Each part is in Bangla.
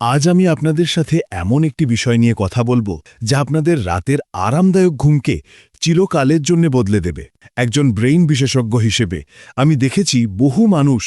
আজ আমি আপনাদের সাথে এমন একটি বিষয় নিয়ে কথা বলব, যা আপনাদের রাতের আরামদায়ক ঘুমকে চিরকালের জন্য বদলে দেবে। একজন ব্রেইন বিশেষজ্ঞ হিসেবে আমি দেখেছি বহু মানুষ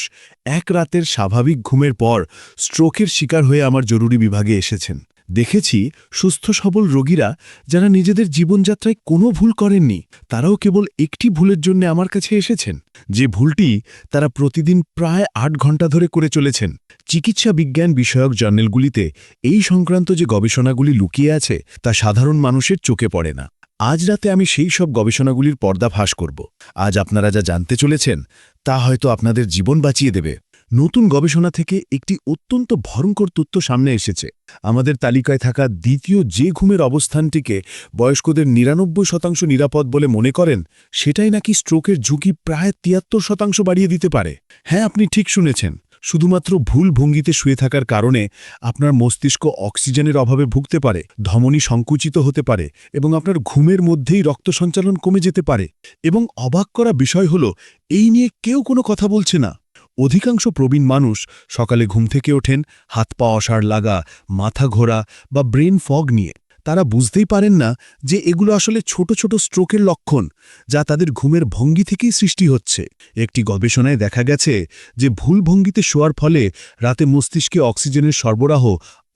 এক রাতের স্বাভাবিক ঘুমের পর স্ট্রোকের শিকার হয়ে আমার জরুরি বিভাগে এসেছেন। দেখেছি সুস্থ সবল রোগীরা যারা নিজেদের জীবনযাত্রায় কোনো ভুল করেননি, তারাও কেবল একটি ভুলের জন্য আমার কাছে এসেছেন। যে ভুলটি তারা প্রতিদিন প্রায় আট ঘণ্টা ধরে করে চলেছেন। চিকিৎসা বিজ্ঞান বিষয়ক জার্নেলগুলিতে এই সংক্রান্ত যে গবেষণাগুলি লুকিয়ে আছে, তা সাধারণ মানুষের চোখে পড়ে না। আজ রাতে আমি সেই সব গবেষণাগুলির পর্দাফাশ করব। আজ আপনারা যা জানতে চলেছেন, তা হয়তো আপনাদের জীবন বাঁচিয়ে দেবে। নতুন গবেষণা থেকে একটি অত্যন্ত ভয়ঙ্কর তথ্য সামনে এসেছে। আমাদের তালিকায় থাকা দ্বিতীয় যে ঘুমের অবস্থানটিকে বয়স্কদের নিরানব্বই শতাংশ নিরাপদ বলে মনে করেন, সেটাই নাকি স্ট্রোকের ঝুঁকি প্রায় তিয়াত্তর শতাংশ বাড়িয়ে দিতে পারে। হ্যাঁ আপনি ঠিক শুনেছেন। শুধুমাত্র ভুল ভঙ্গিতে শুয়ে থাকার কারণে আপনার মস্তিষ্ক অক্সিজেনের অভাবে ভুগতে পারে, ধমনী সংকুচিত হতে পারে এবং আপনার ঘুমের মধ্যেই রক্ত সঞ্চালন কমে যেতে পারে। এবং অবাক করা বিষয় হল, এই নিয়ে কেউ কোনো কথা বলছে না। অধিকাংশ প্রবীণ মানুষ সকালে ঘুম থেকে ওঠেন, হাত পা অসাড় লাগা, মাথা ঘোরা বা ব্রেন ফগ নিয়ে। তারা বুঝতেই পারেন না যে এগুলো আসলে ছোট ছোট স্ট্রোকের লক্ষণ যা তাদের ঘুমের ভঙ্গি থেকেই সৃষ্টি হচ্ছে। একটি গবেষণায় দেখা গেছে যে ভুল ভঙ্গিতে শোয়ার ফলে রাতে মস্তিষ্কে অক্সিজেনের সরবরাহ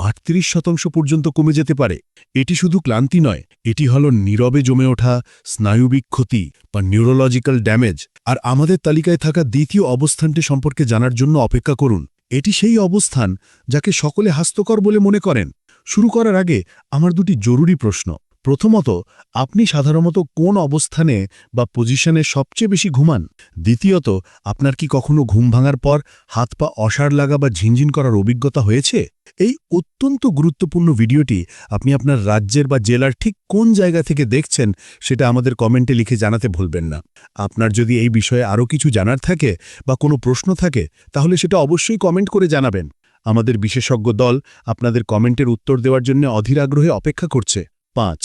আটত্রিশ শতাংশ পর্যন্ত কমে যেতে পারে। এটি শুধু ক্লান্তি নয়, এটি হল নীরবে জমে ওঠা স্নায়ুবিক ক্ষতি বা নিউরোলজিক্যাল ড্যামেজ আর আমাদের তালিকায় থাকা দ্বিতীয় অবস্থানটি সম্পর্কে জানার জন্য অপেক্ষা করুন। এটি সেই অবস্থান যাকে সকলে হাস্যকর বলে মনে করেন। শুরু করার আগে আমার দুটি জরুরি প্রশ্ন। প্রথমত, আপনি সাধারণত কোন অবস্থানে বা পজিশনে সবচেয়ে বেশি ঘুমান? দ্বিতীয়ত, আপনার কি কখনো ঘুম ভাঙার পর হাত পা অসাড় লাগা বা ঝিনঝিন করার অভিজ্ঞতা হয়েছে? এই অত্যন্ত গুরুত্বপূর্ণ ভিডিওটি আপনি আপনার রাজ্যের বা জেলার ঠিক কোন জায়গা থেকে দেখছেন সেটা আমাদের কমেন্টে লিখে জানাতে ভুলবেন না। আপনার যদি এই বিষয়ে আরও কিছু জানার থাকে বা কোনো প্রশ্ন থাকে, তাহলে সেটা অবশ্যই কমেন্ট করে জানাবেন। আমাদের বিশেষজ্ঞ দল আপনাদের কমেন্টের উত্তর দেওয়ার জন্য অধীর আগ্রহে অপেক্ষা করছে। পাঁচ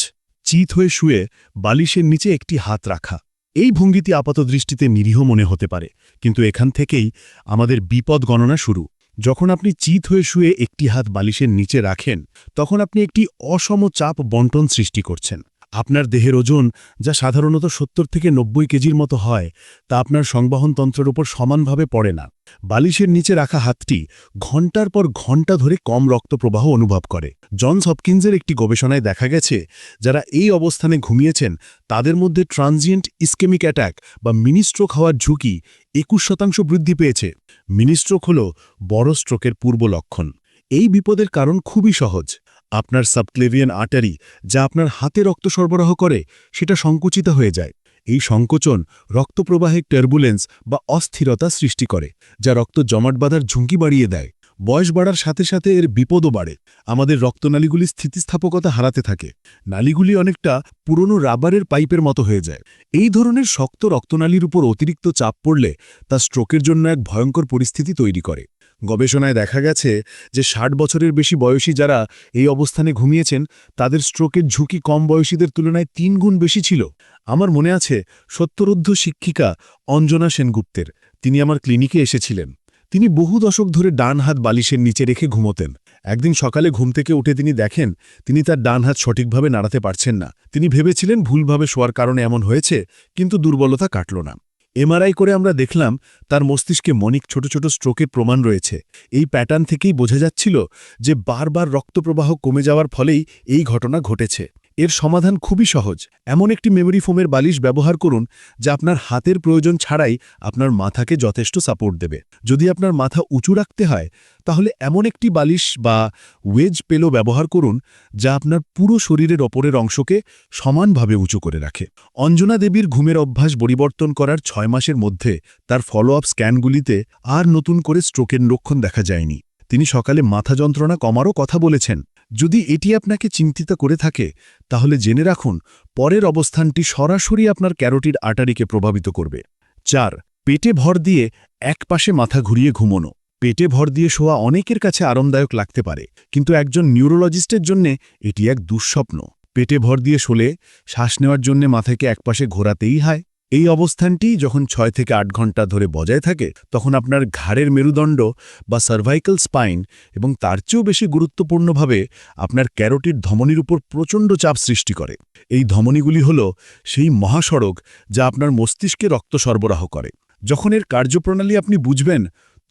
চিত হয়ে শুয়ে বালিশের নিচে একটি হাত রাখা। এই ভঙ্গিটি আপাত দৃষ্টিতে নিরীহ মনে হতে পারে, কিন্তু এখান থেকেই আমাদের বিপদ গণনা শুরু। যখন আপনি চিত হয়ে শুয়ে একটি হাত বালিশের নিচে রাখেন, তখন আপনি একটি অসম চাপ বন্টন সৃষ্টি করছেন। আপনার দেহের ওজন, যা সাধারণত সত্তর থেকে নব্বই কেজির মতো হয়, তা আপনার সংবহনতন্ত্রের উপর সমানভাবে পড়ে না। বালিশের নিচে রাখা হাতটি ঘণ্টার পর ঘণ্টা ধরে কম রক্তপ্রবাহ অনুভব করে। জনস হপকিন্সের একটি গবেষণায় দেখা গেছে, যারা এই অবস্থানে ঘুমিয়েছেন, তাদের মধ্যে ট্রানজিয়েন্ট ইস্কেমিক অ্যাটাক বা মিনিস্ট্রোক হওয়ার ঝুঁকি একুশ শতাংশ বৃদ্ধি পেয়েছে। মিনিস্ট্রোক হল বড় স্ট্রোকের পূর্ব লক্ষণ। এই বিপদের কারণ খুবই সহজ। আপনার সাবক্লেভিয়ান আর্টারি যা আপনার হাতে রক্ত সরবরাহ করে, সেটা সংকুচিত হয়ে যায়। এই সংকোচন রক্তপ্রবাহে টার্বুলেন্স বা অস্থিরতা সৃষ্টি করে, যা রক্ত জমাট বাঁধার ঝুঁকি বাড়িয়ে দেয়। বয়স বাড়ার সাথে সাথে এর বিপদও বাড়ে। আমাদের রক্তনালীগুলি স্থিতিস্থাপকতা হারাতে থাকে। নালীগুলি অনেকটা পুরনো রাবারের পাইপের মতো হয়ে যায়। এই ধরনের শক্ত রক্তনালীর উপর অতিরিক্ত চাপ পড়লে তা স্ট্রোকের জন্য এক ভয়ঙ্কর পরিস্থিতি তৈরি করে। গবেষণায় দেখা গেছে যে ষাট বছরের বেশি বয়সী যারা এই অবস্থানে ঘুমিয়েছেন, তাদের স্ট্রোকের ঝুঁকি কম বয়সীদের তুলনায় তিন গুণ বেশি ছিল। আমার মনে আছে সত্তরোদ্ধ শিক্ষিকা অঞ্জনা সেনগুপ্তের। তিনি আমার ক্লিনিকে এসেছিলেন। তিনি বহু দশক ধরে ডান হাত বালিশের নিচে রেখে ঘুমোতেন। একদিন সকালে ঘুম থেকে উঠে তিনি দেখেন, তিনি তার ডান হাত সঠিকভাবে নাড়াতে পারছেন না। তিনি ভেবেছিলেন ভুলভাবে শোয়ার কারণে এমন হয়েছে, কিন্তু দুর্বলতা কাটল না। এমআরআই করে আমরা দেখলাম তার মস্তিষ্কে মনিক ছোট ছোট স্ট্রোকের প্রমাণ রয়েছে। এই প্যাটার্ন থেকেই বোঝা যাচ্ছিল যে বারবার রক্তপ্রবাহ কমে যাওয়ার ফলেই এই ঘটনা ঘটেছে। এর সমাধান খুবই সহজ। এমন একটি মেমোরি ফোমের বালিশ ব্যবহার করুন, যা আপনার হাতের প্রয়োজন ছাড়াই আপনার মাথাকে যথেষ্ট সাপোর্ট দেবে। যদি আপনার মাথা উঁচু রাখতে হয়, তাহলে এমন একটি বালিশ বা ওয়েজ পেল ব্যবহার করুন, যা আপনার পুরো শরীরের ওপরের অংশকে সমানভাবে উঁচু করে রাখে। অঞ্জনা দেবীর ঘুমের অভ্যাস পরিবর্তন করার ছয় মাসের মধ্যে তার ফলো আপ স্ক্যানগুলিতে আর নতুন করে স্ট্রোকের লক্ষণ দেখা যায়নি। তিনি সকালে মাথা যন্ত্রণা কমারও কথা বলেছেন। যদি এটি আপনাকে চিন্তিত করে থাকে, তাহলে জেনে রাখুন, পরের অবস্থানটি সরাসরি আপনার ক্যারোটির আটারিকে প্রভাবিত করবে। চার, পেটে ভর দিয়ে এক পাশে মাথা ঘুরিয়ে ঘুমোনো। পেটে ভর দিয়ে শোয়া অনেকের কাছে আরামদায়ক লাগতে পারে, কিন্তু একজন নিউরোলজিস্টের জন্যে এটি এক দুঃস্বপ্ন। পেটে ভর দিয়ে শোলে শ্বাস নেওয়ার জন্যে মাথাকে একপাশে ঘোরাতেই হয়। এই অবস্থানটি যখন ছয় থেকে আট ঘণ্টা ধরে বজায় থাকে, তখন আপনার ঘাড়ের মেরুদণ্ড বা সার্ভাইকাল স্পাইন এবং তার চেয়েও বেশি গুরুত্বপূর্ণভাবে আপনার ক্যারোটির ধমনির উপর প্রচণ্ড চাপ সৃষ্টি করে। এই ধমনিগুলি হল সেই মহাসড়ক যা আপনার মস্তিষ্কে রক্ত সরবরাহ করে। যখন এর কার্যপ্রণালী আপনি বুঝবেন,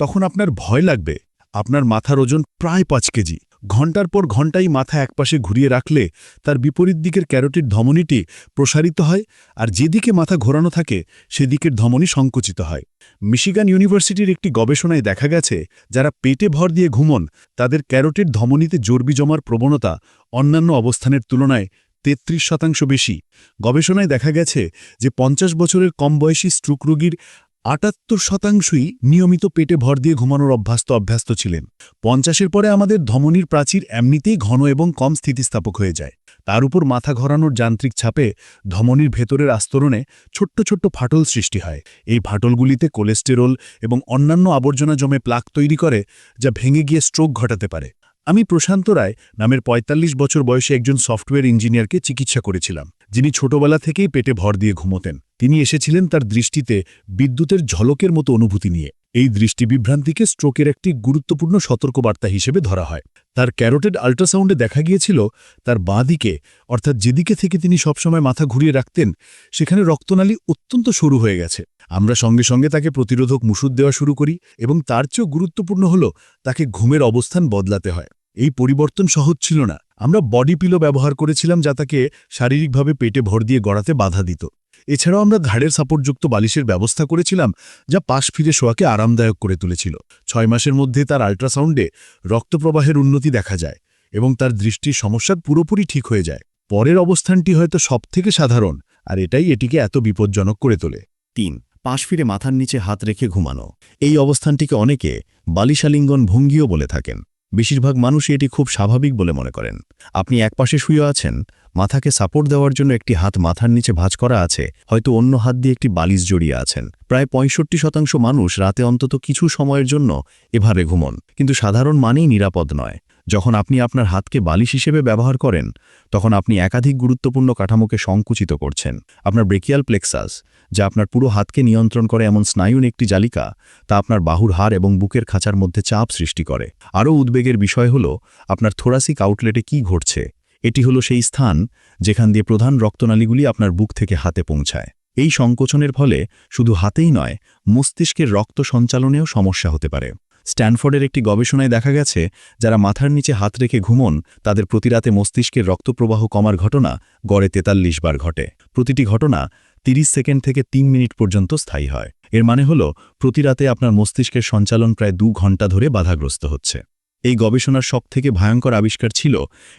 তখন আপনার ভয় লাগবে। আপনার মাথার ওজন প্রায় পাঁচ কেজি। ঘণ্টার পর ঘন্টাই মাথা একপাশে ঘুরিয়ে রাখলে তার বিপরীত দিকের ক্যারোটির ধমনীটি প্রসারিত হয় আর যেদিকে মাথা ঘোরানো থাকে, সেদিকের ধমনী সংকুচিত হয়। মিশিগান ইউনিভার্সিটির একটি গবেষণায় দেখা গেছে, যারা পেটে ভর দিয়ে ঘুমন, তাদের ক্যারোটির ধমনীতে চর্বি জমার প্রবণতা অন্যান্য অবস্থানের তুলনায় তেত্রিশ শতাংশ বেশি। গবেষণায় দেখা গেছে যে পঞ্চাশ বছরের কম বয়সী স্ট্রোক রোগীর আটাত্তর শতাংশই নিয়মিত পেটে ভর দিয়ে ঘুমানোর অভ্যস্ত অভ্যস্ত ছিলেন। পঞ্চাশের পরে আমাদের ধমনির প্রাচীর এমনিতেই ঘন এবং কম স্থিতিস্থাপক হয়ে যায়। তার উপর মাথা ঘোরানোর যান্ত্রিক ছাপে ধমনির ভেতরের আস্তরণে ছোট্ট ছোট্ট ফাটল সৃষ্টি হয়। এই ফাটলগুলিতে কোলেস্টেরল এবং অন্যান্য আবর্জনা জমে প্লাক তৈরি করে, যা ভেঙে গিয়ে স্ট্রোক ঘটাতে পারে। আমি প্রশান্ত রায় নামের ৪৫ বছর বয়সে একজন সফটওয়্যার ইঞ্জিনিয়ারকে চিকিৎসা করেছিলাম, যিনি ছোটবেলা থেকেই পেটে ভর দিয়ে ঘুমোতেন। তিনি এসেছিলেন তার দৃষ্টিতে বিদ্যুতের ঝলকের মতো অনুভূতি নিয়ে। এই দৃষ্টিবিভ্রান্তিকে স্ট্রোকের একটি গুরুত্বপূর্ণ সতর্কবার্তা হিসেবে ধরা হয়। তার ক্যারোটেড আল্ট্রাসাউন্ডে দেখা গিয়েছিল, তার বাঁ দিকে, অর্থাৎ যেদিকে থেকে তিনি সবসময় মাথা ঘুরিয়ে রাখতেন, সেখানে রক্তনালী অত্যন্ত সরু হয়ে গেছে। আমরা সঙ্গে সঙ্গে তাকে প্রতিরোধক মুসুদ দেওয়া শুরু করি এবং তার চেয়েও গুরুত্বপূর্ণ হল তাকে ঘুমের অবস্থান বদলাতে হয়। এই পরিবর্তন সহজ ছিল না। আমরা বডি পিলো ব্যবহার করেছিলাম যা তাকে শারীরিকভাবে পেটে ভর দিয়ে গড়াতে বাধা দিত। এছাড়াও আমরা ঘাড়ের সাপোর্টযুক্ত বালিশের ব্যবস্থা করেছিলাম, যা পাশ ফিরে শোয়াকে আরামদায়ক করে তুলেছিল। ছয় মাসের মধ্যে তার আল্ট্রাসাউন্ডে রক্তপ্রবাহের উন্নতি দেখা যায় এবং তার দৃষ্টির সমস্যার পুরোপুরি ঠিক হয়ে যায়। পরের অবস্থানটি হয়তো সবথেকে সাধারণ, আর এটাই এটিকে এত বিপজ্জনক করে তোলে। তিন, পাশ ফিরে মাথার নিচে হাত রেখে ঘুমানো। এই অবস্থানটিকে অনেকে বালিশালিঙ্গন ভঙ্গিও বলে থাকেন। বেশিরভাগ মানুষই এটি খুব স্বাভাবিক বলে মনে করেন। আপনি একপাশে শুয়ে আছেন মাথাকে সাপোর্ট দেওয়ার জন্য একটি হাত মাথার নিচে ভাঁজ করা আছে, হয়তো অন্য হাত দিয়ে একটি বালিশ জড়িয়ে আছেন। প্রায় পঁয়ষট্টি শতাংশ মানুষ রাতে অন্তত কিছু সময়ের জন্য এভাবে ঘুমন, কিন্তু সাধারণ মানেই নিরাপদ নয়। যখন আপনি আপনার হাতকে বালিশ হিসেবে ব্যবহার করেন, তখন আপনি একাধিক গুরুত্বপূর্ণ কাঠামোকে সংকুচিত করছেন। আপনার ব্রেকিয়াল প্লেক্সাস, যা আপনার পুরো হাতকে নিয়ন্ত্রণ করে এমন স্নায়ুন একটি জালিকা, তা আপনার বাহুর হাড় এবং বুকের খাঁচার মধ্যে চাপ সৃষ্টি করে। আরও উদ্বেগের বিষয় হল, আপনার থোরাসিক আউটলেটে কি ঘটছে? এটি হলো সেই স্থান যেখান দিয়ে প্রধান রক্তনালীগুলি আপনার বুক থেকে হাতে পৌঁছায়। এই সংকোচনের ফলে শুধু হাতেই নয়, মস্তিষ্কের রক্ত সঞ্চালনেও সমস্যা হতে পারে। স্ট্যানফোর্ডের একটি গবেষণায় দেখা গেছে, যারা মাথার নিচে হাত রেখে ঘুমন, তাদের প্রতিরাতে মস্তিষ্কের রক্তপ্রবাহ কমার ঘটনা গড়ে তেতাল্লিশ বার ঘটে। প্রতিটি ঘটনা ৩০ সেকেন্ড থেকে তিন মিনিট পর্যন্ত স্থায়ী হয়। এর মানে হল, প্রতিরাতে আপনার মস্তিষ্কের সঞ্চালন প্রায় দু ঘণ্টা ধরে বাধাগ্রস্ত হচ্ছে। এই গবেষণার সবথেকে ভয়ঙ্কর আবিষ্কার ছিল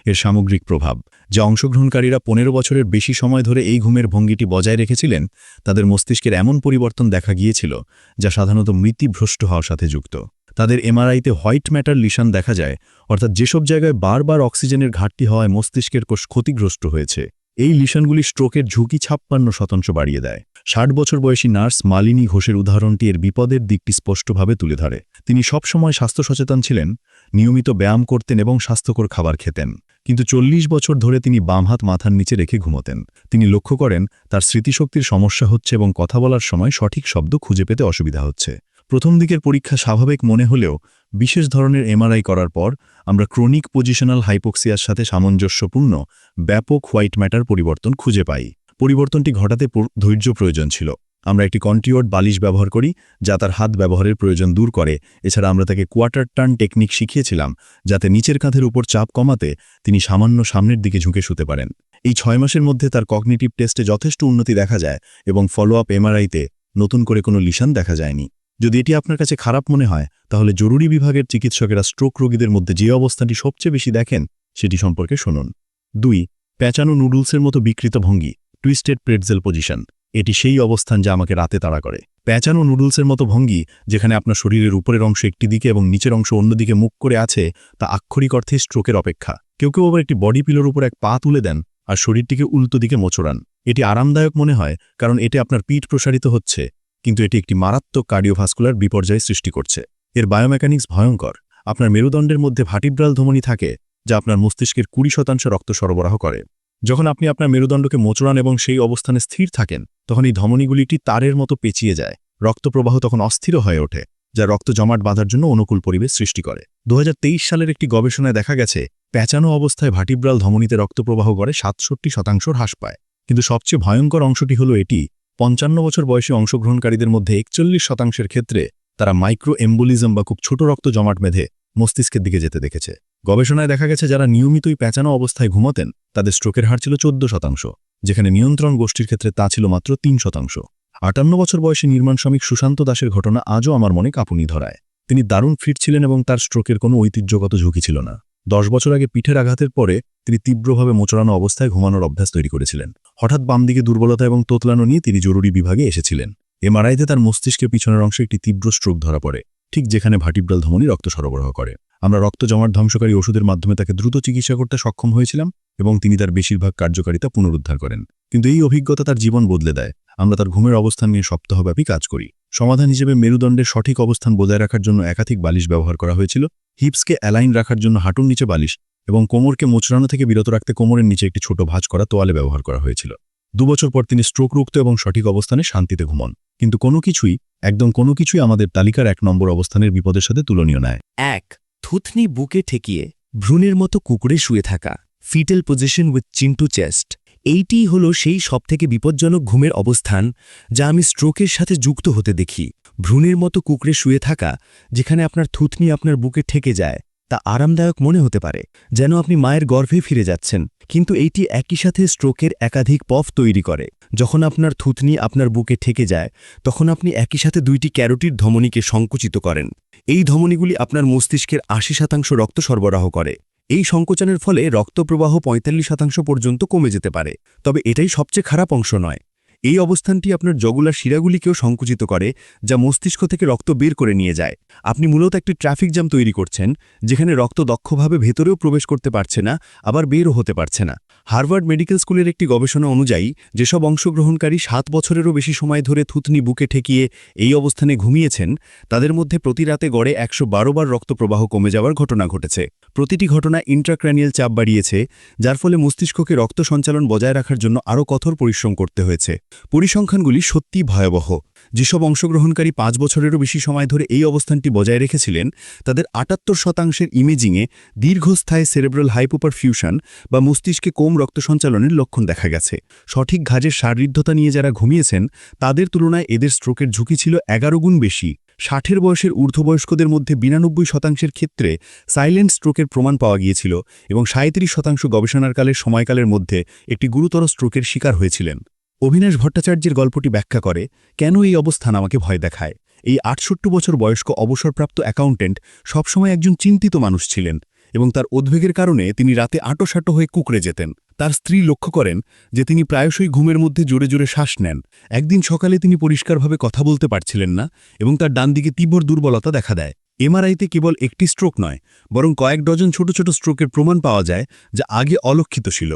এর সামগ্রিক প্রভাব। যা অংশগ্রহণকারীরা পনেরো বছরের বেশি সময় ধরে এই ঘুমের ভঙ্গিটি বজায় রেখেছিলেন, তাদের মস্তিষ্কের এমন পরিবর্তন দেখা গিয়েছিল যা সাধারণত মৃত্যুভ্রষ্ট হওয়ার সাথে যুক্ত। তাদের এমআরআইতে হোয়াইট ম্যাটার লিশান দেখা যায়, অর্থাৎ যেসব জায়গায় বারবার অক্সিজেনের ঘাটতি হওয়ায় মস্তিষ্কের কোষ ক্ষতিগ্রস্ত হয়েছে, এই লিশানগুলি স্ট্রোকের ঝুঁকি ছাপ্পান্ন শতাংশ বাড়িয়ে দেয়। ষাট বছর বয়সী নার্স মালিনী ঘোষের উদাহরণটি এর বিপদের দিকটি স্পষ্টভাবে তুলে ধরে। তিনি সবসময় স্বাস্থ্য সচেতন ছিলেন নিয়মিত ব্যায়াম করতেন এবং স্বাস্থ্যকর খাবার খেতেন। কিন্তু চল্লিশ বছর ধরে তিনি বাম হাত মাথার নিচে রেখে ঘুমোতেন। তিনি লক্ষ্য করেন, তার স্মৃতিশক্তির সমস্যা হচ্ছে এবং কথা বলার সময় সঠিক শব্দ খুঁজে পেতে অসুবিধা হচ্ছে। প্রথম দিকের পরীক্ষা স্বাভাবিক মনে হলেও, বিশেষ ধরনের এমআরআই করার পর, আমরা ক্রনিক পজিশনাল হাইপোক্সিয়ার সাথে সামঞ্জস্যপূর্ণ, ব্যাপক হোয়াইট ম্যাটার পরিবর্তন খুঁজে পাই। পরিবর্তনটি ঘটাতে ধৈর্য প্রয়োজন ছিল। আমরা একটি কন্টিওয়ার্ড বালিশ ব্যবহার করি, যা তার হাত ব্যবহারের প্রয়োজন দূর করে। এছাড়া আমরা তাকে কোয়ার্টার টার্ন টেকনিক শিখিয়েছিলাম, যাতে নিচের কাঁধের উপর চাপ কমাতে তিনি সামান্য সামনের দিকে ঝুঁকে শুতে পারেন। এই ছয় মাসের মধ্যে তার কগনিটিভ টেস্টে যথেষ্ট উন্নতি দেখা যায় এবং ফলো আপ এমআরআইতে নতুন করে কোনো লিশান দেখা যায়নি। যদি এটি আপনার কাছে খারাপ মনে হয়, তাহলে জরুরি বিভাগের চিকিৎসকেরা স্ট্রোক রোগীদের মধ্যে যে অবস্থাটি সবচেয়ে বেশি দেখেন, সেটি সম্পর্কে শুনুন। দুই, প্যাঁচানো নুডলসের মতো বিকৃত ভঙ্গি, টুইস্টেড প্রেটজেল পজিশন। এটি সেই অবস্থান যা আমাকে রাতে তাড়া করে। প্যাঁচানো নুডলসের মতো ভঙ্গি, যেখানে আপনার শরীরের উপরের অংশ একটি দিকে এবং নিচের অংশ অন্যদিকে মুখ করে আছে, তা আক্ষরিক অর্থে স্ট্রোকের অপেক্ষা। কেউ কেউ আবার একটি বডি পিলোর উপর এক পা তুলে দেন আর শরীরটিকে উল্টো দিকে মোচড়ান। এটি আরামদায়ক মনে হয়, কারণ এতে আপনার পিঠ প্রসারিত হচ্ছে, কিন্তু এটি একটি মারাত্মক কার্ডিওভাস্কুলার বিপর্যয় সৃষ্টি করছে। এর বায়োমেকানিক্স ভয়ঙ্কর। আপনার মেরুদণ্ডের মধ্যে ভাটিব্রাল ধমনী থাকে, যা আপনার মস্তিষ্কের কুড়ি শতাংশ রক্ত সরবরাহ করে। যখন আপনি আপনার মেরুদণ্ডকে মোচড়ান এবং সেই অবস্থানে স্থির থাকেন তখন এই ধমনীগুলি একটি তারের মতো পেঁচিয়ে যায়। রক্তপ্রবাহ তখন অস্থির হয়ে ওঠে, যা রক্ত জমাট বাঁধার জন্য অনুকূল পরিবেশ সৃষ্টি করে। দু হাজার তেইশ সালের একটি গবেষণায় দেখা গেছে, প্যাঁচানো অবস্থায় ভাটিব্রাল ধমনীতে রক্তপ্রবাহ গড়ে সাতষট্টি শতাংশ হ্রাস পায়। কিন্তু সবচেয়ে ভয়ঙ্কর অংশটি হল এটি, পঞ্চান্ন বছর বয়সী অংশগ্রহণকারীদের মধ্যে একচল্লিশ শতাংশের ক্ষেত্রে তারা মাইক্রো এম্বুলিজম বা খুব ছোট রক্ত জমাট বেঁধে মস্তিষ্কের দিকে যেতে দেখেছে। গবেষণায় দেখা গেছে, যারা নিয়মিতই প্যাঁচানো অবস্থায় ঘুমাতেন, তাদের স্ট্রোকের হার ছিল চোদ্দ শতাংশ। যেখানে নিয়ন্ত্রণ গোষ্ঠীর ক্ষেত্রে তা ছিল মাত্র তিন শতাংশ। আটান্ন বছর বয়সী নির্মাণ শ্রমিক সুশান্ত দাসের ঘটনা আজও আমার মনে কাঁপুনি ধরায়। তিনি দারুণ ফিট ছিলেন এবং তার স্ট্রোকের কোনো ঐতিহ্যগত ঝুঁকি ছিল না। দশ বছর আগে পিঠের আঘাতের পরে তিনি তীব্রভাবে মোচড়ানো অবস্থায় ঘুমানোর অভ্যাস তৈরি করেছিলেন। হঠাৎ বাম দিকে দুর্বলতা এবং তোতলানো নিয়ে তিনি জরুরি বিভাগে এসেছিলেন। এমআরআইতে তার মস্তিষ্কের পিছনের অংশে একটি তীব্র স্ট্রোক ধরা পড়ে, ঠিক যেখানে ভাটিব্রাল ধমনী রক্ত সরবরাহ করে। আমরা রক্ত জমাট ধ্বংসকারী ওষুধের মাধ্যমে তাকে দ্রুত চিকিৎসা করতে সক্ষম হয়েছিলাম এবং তিনি তার বেশিরভাগ কার্যকারিতা পুনরুদ্ধার করেন। কিন্তু এই অভিজ্ঞতা তার জীবন বদলে দেয়। আমরা তার ঘুমের অবস্থান নিয়ে সপ্তাহব্যাপী কাজ করি। সমাধান হিসেবে মেরুদণ্ডের সঠিক অবস্থান বজায় রাখার জন্য একাধিক বালিশ ব্যবহার করা হয়েছিল। হিপসকে অ্যালাইন রাখার জন্য হাঁটুর নিচে বালিশ এবং কোমরকে মোচড়ানো থেকে বিরত রাখতে কোমরের নিচে একটি ছোট ভাঁজ করা তোয়ালে ব্যবহার করা হয়েছিল। দুবছর পর তিনি স্ট্রোক রুক্ত এবং সঠিক অবস্থানে শান্তিতে ঘুমন। কিন্তু কোনো কিছুই, একদম কোনো কিছুই আমাদের তালিকার এক নম্বর অবস্থানের বিপদের সাথে তুলনীয় নয়। এক থুতনি বুকে ঠেকিয়ে ভ্রূণের মতো কুকুরে শুয়ে থাকা fetal position with chin to chest এইটিই হল সেই সবথেকে বিপজ্জনক ঘুমের অবস্থান যা আমি স্ট্রোকের সাথে যুক্ত হতে দেখি। ভ্রূণের মতো কুকুরে শুয়ে থাকা, যেখানে আপনার থুতনি আপনার বুকে ঠেকে যায়, তা আরামদায়ক মনে হতে পারে, যেন আপনি মায়ের গর্ভে ফিরে যাচ্ছেন, কিন্তু এইটি একই সাথে স্ট্রোকের একাধিক পফ তৈরি করে। যখন আপনার থুতনি আপনার বুকে ঠেকে যায়, তখন আপনি একই সাথে দুইটি ক্যারোটির ধমনীকে সংকুচিত করেন। এই ধমনীগুলি আপনার মস্তিষ্কের আশি শতাংশ রক্ত সরবরাহ করে। এই সংকোচনের ফলে রক্তপ্রবাহ পঁয়তাল্লিশ শতাংশ পর্যন্ত কমে যেতে পারে। তবে এটাই সবচেয়ে খারাপ অংশ নয়। এই অবস্থানটি আপনার জগুলার শিরাগুলিকেও সংকুচিত করে, যা মস্তিষ্ক থেকে রক্ত বের করে নিয়ে যায়। আপনি মূলত একটি ট্রাফিক জ্যাম তৈরি করছেন, যেখানে রক্ত দক্ষভাবে ভেতরেও প্রবেশ করতে পারছে না, আবার বেরও হতে পারছে না। হার্ভার্ড মেডিকেল স্কুলের একটি গবেষণা অনুযায়ী, যেসব অংশগ্রহণকারী সাত বছরেরও বেশি সময় ধরে থুতনি বুকে ঠেকিয়ে এই অবস্থানে ঘুমিয়েছেন, তাদের মধ্যে প্রতি রাতে গড়ে একশো বারো বার রক্তপ্রবাহ কমে যাওয়ার ঘটনা ঘটেছে। প্রতিটি ঘটনা ইন্ট্রাক্র্যানিয়াল চাপ বাড়িয়েছে, যার ফলে মস্তিষ্ককে রক্ত সঞ্চালন বজায় রাখার জন্য আরও কঠোর পরিশ্রম করতে হয়েছে। পরিসংখ্যানগুলি সত্যিই ভয়াবহ। যেসব অংশগ্রহণকারী পাঁচ বছরেরও বেশি সময় ধরে এই অবস্থানটি বজায় রেখেছিলেন, তাদের আটাত্তর শতাংশের ইমেজিংয়ে দীর্ঘস্থায়ী সেরেব্রাল হাইপোপারফিউশন বা মস্তিষ্কে কম রক্ত সঞ্চালনের লক্ষণ দেখা গেছে। সঠিক ঘাজের শারীরিদ্ধতা নিয়ে যারা ঘুমিয়েছেন, তাদের তুলনায় এদের স্ট্রোকের ঝুঁকি ছিল এগারো গুণ বেশি। ষাটের বয়সের ঊর্ধ্ববয়স্কদের মধ্যে বিরানব্বই শতাংশের ক্ষেত্রে সাইলেন্ট স্ট্রোকের প্রমাণ পাওয়া গিয়েছিল এবং সাঁত্রিশ শতাংশ গবেষণারকালের সময়কালের মধ্যে একটি গুরুতর স্ট্রোকের শিকার হয়েছিলেন। অভিনাশ ভট্টাচার্যের গল্পটি ব্যাখ্যা করে, কেন এই অবস্থান আমাকে ভয় দেখায়? এই আটষট্টি বছর বয়স্ক অবসরপ্রাপ্ত অ্যাকাউন্টেন্ট সবসময় একজন চিন্তিত মানুষ ছিলেন এবং তার উদ্বেগের কারণে তিনি রাতে আঁটোসাঁটো হয়ে কুকড়ে যেতেন। তার স্ত্রী লক্ষ্য করেন যে তিনি প্রায়শই ঘুমের মধ্যে জোরে জোরে শ্বাস নেন। একদিন সকালে তিনি পরিষ্কারভাবে কথা বলতে পারছিলেন না এবং তার ডান দিকে তীব্র দুর্বলতা দেখা দেয়। এমআরআইতে কেবল একটি স্ট্রোক নয়, বরং কয়েক ডজন ছোট ছোট স্ট্রোকের প্রমাণ পাওয়া যায় যা আগে অলক্ষিত ছিল।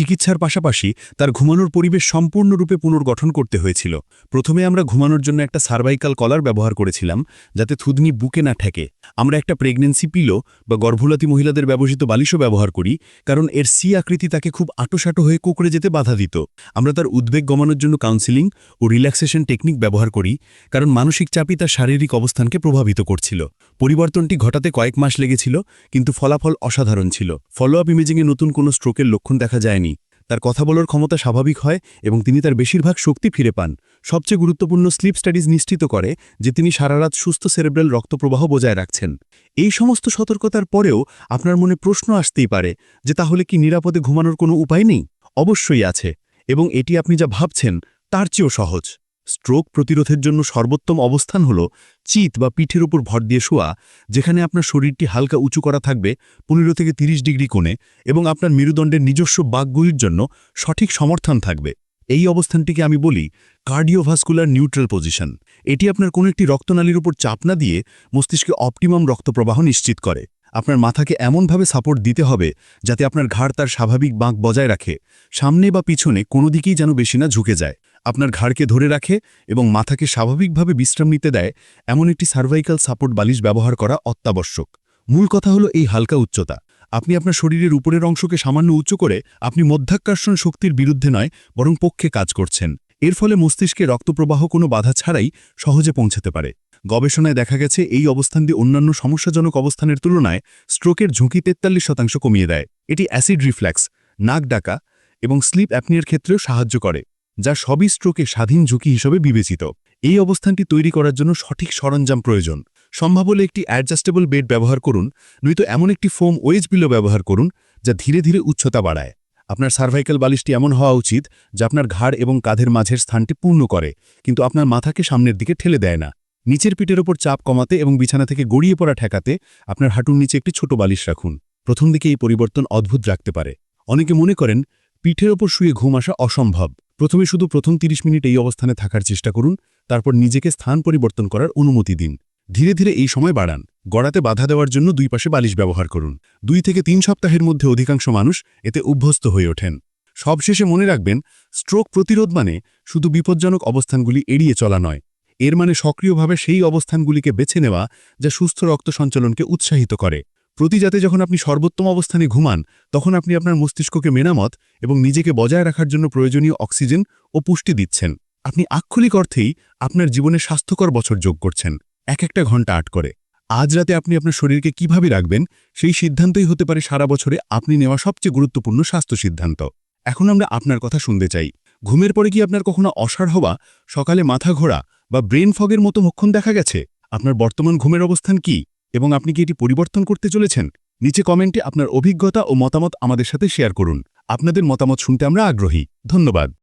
চিকিৎসার পাশাপাশি তার ঘুমানোর পরিবেশ সম্পূর্ণরূপে পুনর্গঠন করতে হয়েছিল। প্রথমে আমরা ঘুমানোর জন্য একটা সার্ভাইকাল কলার ব্যবহার করেছিলাম, যাতে থুদনি বুকে না ঠেকে। আমরা একটা প্রেগনেন্সি পিলো বা গর্ভবতী মহিলাদের ব্যবহৃত বালিশও ব্যবহার করি, কারণ এর সি আকৃতি তাকে খুব আটোসাটো হয়ে কুকড়ে যেতে বাধা দিত। আমরা তার উদ্বেগ কমানোর জন্য কাউন্সিলিং ও রিল্যাক্সেশন টেকনিক ব্যবহার করি, কারণ মানসিক চাপই তার শারীরিক অবস্থানকে প্রভাবিত করছিল। পরিবর্তনটি ঘটাতে কয়েক মাস লেগেছিল, কিন্তু ফলাফল অসাধারণ ছিল। ফলো আপ ইমেজিংয়ে নতুন কোনো স্ট্রোকের লক্ষণ দেখা যায়নি। তার কথা বলার ক্ষমতা স্বাভাবিক হয় এবং তিনি তার বেশিরভাগ শক্তি ফিরে পান। সবচেয়ে গুরুত্বপূর্ণ স্লিপ স্টাডিজ নিশ্চিত করে যে তিনি সারারাত সুস্থ সেরেব্রাল রক্তপ্রবাহ বজায় রাখছেন। এই সমস্ত সতর্কতার পরেও আপনার মনে প্রশ্ন আসতেই পারে যে তাহলে কি নিরাপদে ঘুমানোর কোনো উপায় নেই? অবশ্যই আছে এবং এটি আপনি যা ভাবছেন তার চেয়েও সহজ। স্ট্রোক প্রতিরোধের জন্য সর্বোত্তম অবস্থান হল চিত বা পিঠের উপর ভর দিয়ে শোয়া, যেখানে আপনার শরীরটি হালকা উঁচু করা থাকবে পনেরো থেকে ৩০ ডিগ্রি কোণে এবং আপনার মেরুদণ্ডের নিজস্ব বাঘগুলির জন্য সঠিক সমর্থন থাকবে। এই অবস্থানটিকে আমি বলি কার্ডিওভাস্কুলার নিউট্রাল পজিশন। এটি আপনার কোনো একটি রক্তনালীর উপর চাপ না দিয়ে মস্তিষ্কে অপটিমাম রক্তপ্রবাহ নিশ্চিত করে। আপনার মাথাকে এমনভাবে সাপোর্ট দিতে হবে যাতে আপনার ঘাড় তার স্বাভাবিক বাঁক বজায় রাখে। সামনে বা পিছনে কোনো দিকেই যেন বেশি না ঝুঁকে যায়। আপনার ঘাড়কে ধরে রাখে এবং মাথাকে স্বাভাবিকভাবে বিশ্রাম নিতে দেয়, এমন একটি সার্ভাইকাল সাপোর্ট বালিশ ব্যবহার করা অত্যাবশ্যক। মূল কথা হলো এই হালকা উচ্চতা। আপনি আপনার শরীরের উপরের অংশকে সামান্য উঁচু করে আপনি মধ্যাকর্ষণ শক্তির বিরুদ্ধে নয়, বরং পক্ষে কাজ করছেন। এর ফলে মস্তিষ্কে রক্তপ্রবাহ কোনো বাধা ছাড়াই সহজে পৌঁছাতে পারে। গবেষণায় দেখা গেছে এই অবস্থানটি অন্যান্য সমস্যাজনক অবস্থানের তুলনায় স্ট্রোকের ঝুঁকি তেতাল্লিশ শতাংশ কমিয়ে দেয়। এটি অ্যাসিড রিফ্ল্যাক্স নাক ডাকা এবং স্লিপ অ্যাপনিয়ার ক্ষেত্রেও সাহায্য করে। যা সবই স্ট্রোকে স্বাধীন ঝুঁকি হিসেবে বিবেচিত। এই অবস্থানটি তৈরি করার জন্য সঠিক সরঞ্জাম প্রয়োজন। সম্ভব হলে একটি অ্যাডজাস্টেবল বেড ব্যবহার করুন, নয়তো এমন একটি ফোম ওয়েজ বিলো ব্যবহার করুন, যা ধীরে ধীরে উচ্চতা বাড়ায়। আপনার সার্ভাইকাল বালিশটি এমন হওয়া উচিত, যা আপনার ঘাড় এবং কাঁধের মাঝের স্থানটি পূর্ণ করে, কিন্তু আপনার মাথাকে সামনের দিকে ঠেলে দেয় না। নিচের পিঠের ওপর চাপ কমাতে এবং বিছানা থেকে গড়িয়ে পড়া ঠেকাতে আপনার হাঁটুর নিচে একটি ছোট বালিশ রাখুন। প্রথম দিকে এই পরিবর্তন অদ্ভুত রাখতে পারে। অনেকে মনে করেন পিঠের ওপর শুয়ে ঘুম আসা অসম্ভব। প্রথমে শুধু প্রথম ৩০ মিনিট এই অবস্থানে থাকার চেষ্টা করুন, তারপর নিজেকে স্থান পরিবর্তন করার অনুমতি দিন। ধীরে ধীরে এই সময় বাড়ান। গড়াতে বাধা দেওয়ার জন্য দুই পাশে বালিশ ব্যবহার করুন। দুই থেকে তিন সপ্তাহের মধ্যে অধিকাংশ মানুষ এতে অভ্যস্ত হয়ে ওঠেন। সবশেষে মনে রাখবেন, স্ট্রোক প্রতিরোধ মানে শুধু বিপজ্জনক অবস্থানগুলি এড়িয়ে চলা নয়। এর মানে সক্রিয়ভাবে সেই অবস্থানগুলিকে বেছে নেওয়া যা সুস্থ রক্ত সঞ্চালনকে উৎসাহিত করে। প্রতিজাতে যখন আপনি সর্বোত্তম অবস্থানে ঘুমান, তখন আপনি আপনার মস্তিষ্ককে মেরামত এবং নিজেকে বজায় রাখার জন্য প্রয়োজনীয় অক্সিজেন ও পুষ্টি দিচ্ছেন। আপনি আক্ষরিক অর্থেই আপনার জীবনে স্বাস্থ্যকর বছর যোগ করছেন, এক একটা ঘণ্টা আট করে। আজ রাতে আপনি আপনার শরীরকে কীভাবে রাখবেন, সেই সিদ্ধান্তই হতে পারে সারা বছরে আপনি নেওয়া সবচেয়ে গুরুত্বপূর্ণ স্বাস্থ্য সিদ্ধান্ত। এখন আমরা আপনার কথা শুনতে চাই। ঘুমের পরে কি আপনার কখনো অসাড় হওয়া, সকালে মাথা ঘোরা বা ব্রেন ফগের মতো লক্ষণ দেখা গেছে? আপনার বর্তমান ঘুমের অবস্থান কি? এবং আপনি কি এটি পরিবর্তন করতে চলেছেন? নিচে কমেন্টে আপনার অভিজ্ঞতা ও মতামত আমাদের সাথে শেয়ার করুন। আপনাদের মতামত শুনতে আমরা আগ্রহী। ধন্যবাদ।